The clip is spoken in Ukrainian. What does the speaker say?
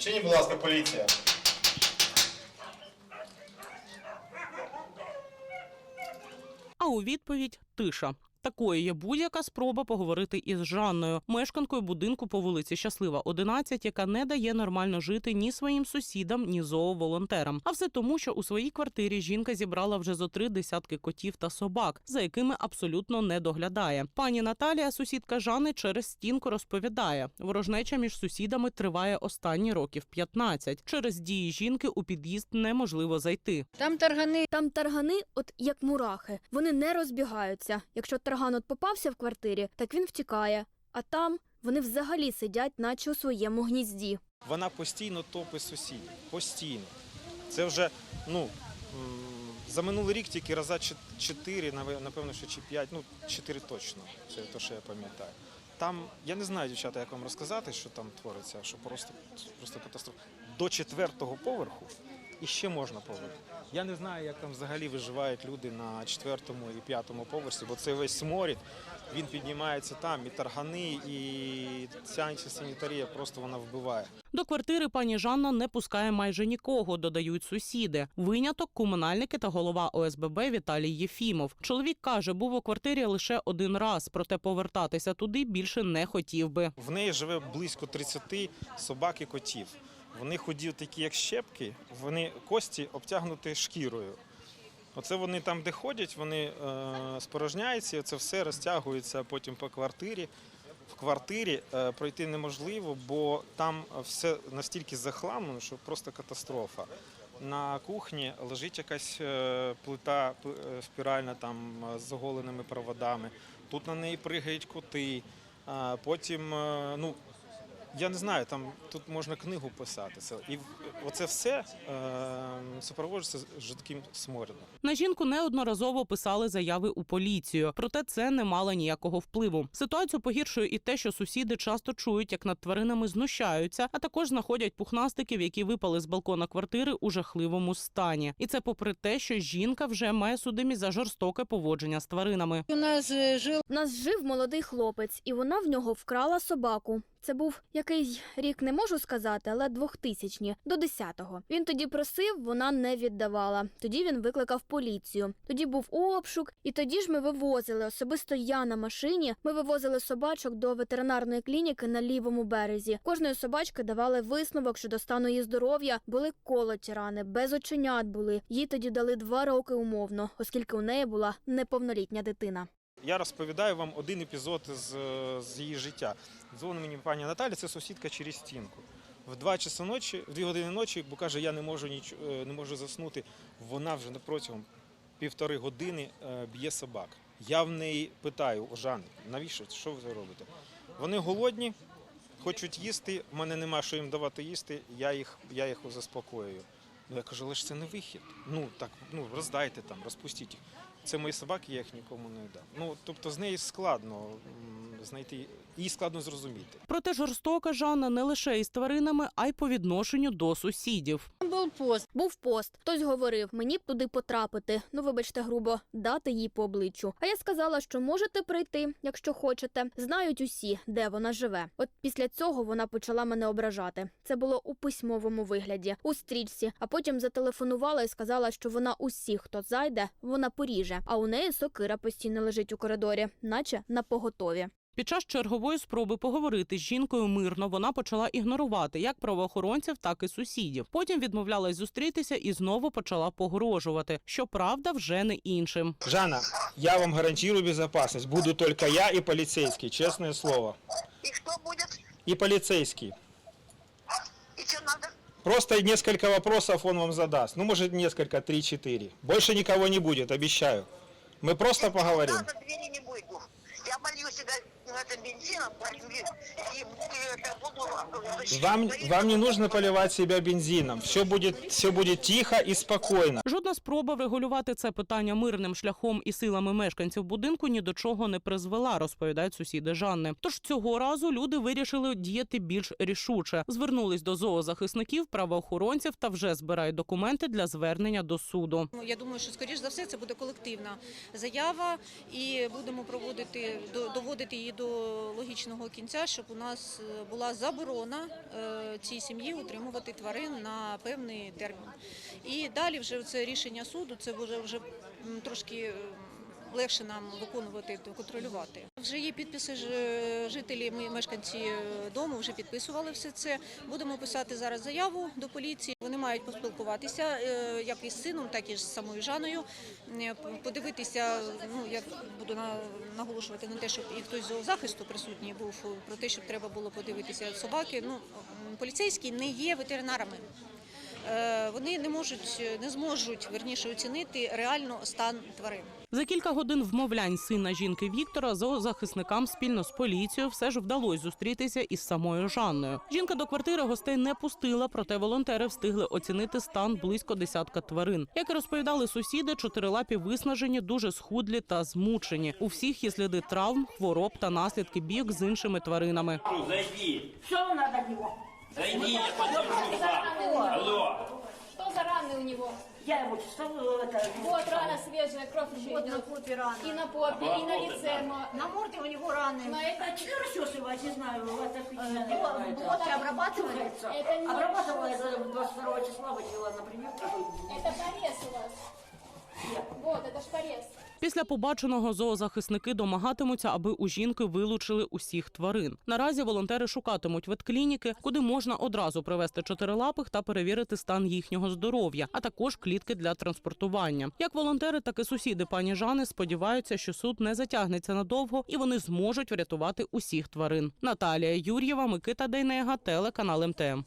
Вчиніть, будь ласка, поліція. А у відповідь тиша. Такою є будь-яка спроба поговорити із Жанною, мешканкою будинку по вулиці Щаслива, 11, яка не дає нормально жити ні своїм сусідам, ні зооволонтерам. А все тому, що у своїй квартирі жінка зібрала вже зо три десятки котів та собак, за якими абсолютно не доглядає. Пані Наталія, сусідка Жанни, через стінку розповідає: ворожнеча між сусідами триває останні років 15. Через дії жінки у під'їзд неможливо зайти. Там таргани. Там таргани, от як мурахи, вони не розбігаються. Якщо тарган от попався в квартирі, так він втікає. А там вони взагалі сидять, наче у своєму гнізді. Вона постійно топить сусідів. Постійно. Це вже, ну, за минулий рік тільки чотири, наве- напевно, що чи п'ять, ну, чотири точно. Це те, що я пам'ятаю. Там, я не знаю, дівчата, як вам розказати, що там твориться, що просто, просто катастрофа. До четвертого поверху і ще можна поверху. Я не знаю, як там взагалі виживають люди на четвертому і п'ятому поверсі, бо це весь сморід, він піднімається там, і таргани, і ця антисанітарія просто вона вбиває. До квартири пані Жанна не пускає майже нікого, додають сусіди. Виняток комунальники та голова ОСББ Віталій Єфімов. Чоловік каже, був у квартирі лише один раз, проте повертатися туди більше не хотів би. В неї живе близько 30 собак і котів. Вони ході такі, як щепки, вони кості обтягнуті шкірою. Оце вони там, де ходять, вони е, спорожняються, це все розтягується потім по квартирі. В квартирі е, пройти неможливо, бо там все настільки захламлено, що просто катастрофа. На кухні лежить якась е, плита е, спіральна там е, з оголеними проводами. Тут на неї пригають коти. Потім, ну я не знаю, там тут можна книгу писати. Це і в- оце все е, супроводжується жидким смородом. На жінку неодноразово писали заяви у поліцію, проте це не мало ніякого впливу. Ситуацію погіршує і те, що сусіди часто чують, як над тваринами знущаються, а також знаходять пухнастиків, які випали з балкона квартири у жахливому стані. І це попри те, що жінка вже має судимість за жорстоке поводження з тваринами. У нас е, жив У нас жив молодий хлопець, і вона в нього вкрала собаку. Це був якийсь рік, не можу сказати, але двохтисячні до десятого. Він тоді просив, вона не віддавала. Тоді він викликав поліцію. Тоді був обшук, і тоді ж ми вивозили особисто я на машині. Ми вивозили собачок до ветеринарної клініки на лівому березі. Кожної собачки давали висновок щодо стану її здоров'я. Були колоті рани, без оченят були. Їй тоді дали два роки умовно, оскільки у неї була неповнолітня дитина. Я розповідаю вам один епізод з, з її життя. Дзвонить мені пані Наталя, це сусідка через стінку. В 2 часи ночі, в 2 години ночі, бо каже, я не можу ніч, е, не можу заснути. Вона вже протягом півтори години е, б'є собак. Я в неї питаю, «О, Жан, навіщо? Що ви робите? Вони голодні, хочуть їсти, в мене нема що їм давати їсти, я їх, я їх заспокоюю. Ну, я кажу, але ж це не вихід. Ну так, ну роздайте там, розпустіть їх. Це мої собаки, я їх нікому не дам. Ну тобто з неї складно знайти, її складно зрозуміти. Проте жорстока Жанна не лише із тваринами, а й по відношенню до сусідів. Був пост. Був пост. Хтось говорив, мені б туди потрапити. Ну, вибачте, грубо, дати їй по обличчю. А я сказала, що можете прийти, якщо хочете. Знають усі, де вона живе. От після цього вона почала мене ображати. Це було у письмовому вигляді, у стрічці. А потім зателефонувала і сказала, що вона усіх, хто зайде, вона поріже. А у неї сокира постійно лежить у коридорі, наче на поготові. Під час чергової спроби поговорити з жінкою мирно вона почала ігнорувати як правоохоронців, так і сусідів. Потім відмовлялась зустрітися і знову почала погрожувати. Щоправда, вже не іншим. Жанна, я вам гарантую безопасность. Буду только я и полицейский, честное слово. И что будет? И полицейский. И что надо? Просто несколько вопросов он вам задаст. Ну, может, несколько, три-четыре. Больше никого не будет, обещаю. Мы просто поговорим. Двери не будет. Я болью себя этим бензином, болью, и, Вам, вам не нужно поливать себя бензином. Все будет, все будет тихо и спокойно. Жодна спроба врегулювати це питання мирним шляхом і силами мешканців будинку ні до чого не призвела, розповідають сусіди Жанни. Тож цього разу люди вирішили діяти більш рішуче. Звернулись до зоозахисників, правоохоронців та вже збирають документи для звернення до суду. Ну, Я думаю, що скоріш за все це буде колективна заява, і будемо проводити до- доводити її до до логічного кінця, щоб у нас е, була заборона е, цій сім'ї утримувати тварин на певний термін. І далі вже це рішення суду, це вже вже трошки. Легше нам виконувати контролювати. Вже є підписи жителі, ми мешканці е, дому вже підписували все це. Будемо писати зараз заяву до поліції. Вони мають поспілкуватися е, як із сином, так і з самою Жаною. Е, Подивитися. Ну я буду на- наголошувати на те, щоб і хтось з зоозахисту присутній був про те, щоб треба було подивитися собаки. Ну поліцейські не є ветеринарами. Е, Вони не можуть, не зможуть верніше оцінити реально стан тварин. За кілька годин вмовлянь сина жінки Віктора зоозахисникам спільно з поліцією все ж вдалося зустрітися із самою Жанною. Жінка до квартири гостей не пустила, проте волонтери встигли оцінити стан близько десятка тварин. Як і розповідали сусіди, чотирилапі виснажені, дуже схудлі та змучені. У всіх є сліди травм, хвороб та наслідки бійок з іншими тваринами. Ну, зайди. Что вам надо от него? Зайди, я подержу сам. Алло. Что за раны у него? Я ему чувствую это. Вот рана свежая, кровь еще Вот на идет. попе рана. И на попе, и на лице. ма- На морде у него раны. Но это, А что расчесывать, не знаю, это печально. Вот и обрабатывается. это не Обрабатывала это 22 числа, водила, например, это порез у вас. Вот, это ж порез. Після побаченого зоозахисники домагатимуться, аби у жінки вилучили усіх тварин. Наразі волонтери шукатимуть ветклініки, куди можна одразу привезти чотирилапих та перевірити стан їхнього здоров'я, а також клітки для транспортування. Як волонтери, так і сусіди пані Жани сподіваються, що суд не затягнеться надовго і вони зможуть врятувати усіх тварин. Наталія Юр'єва, Микита Дейнега, телеканал МТМ.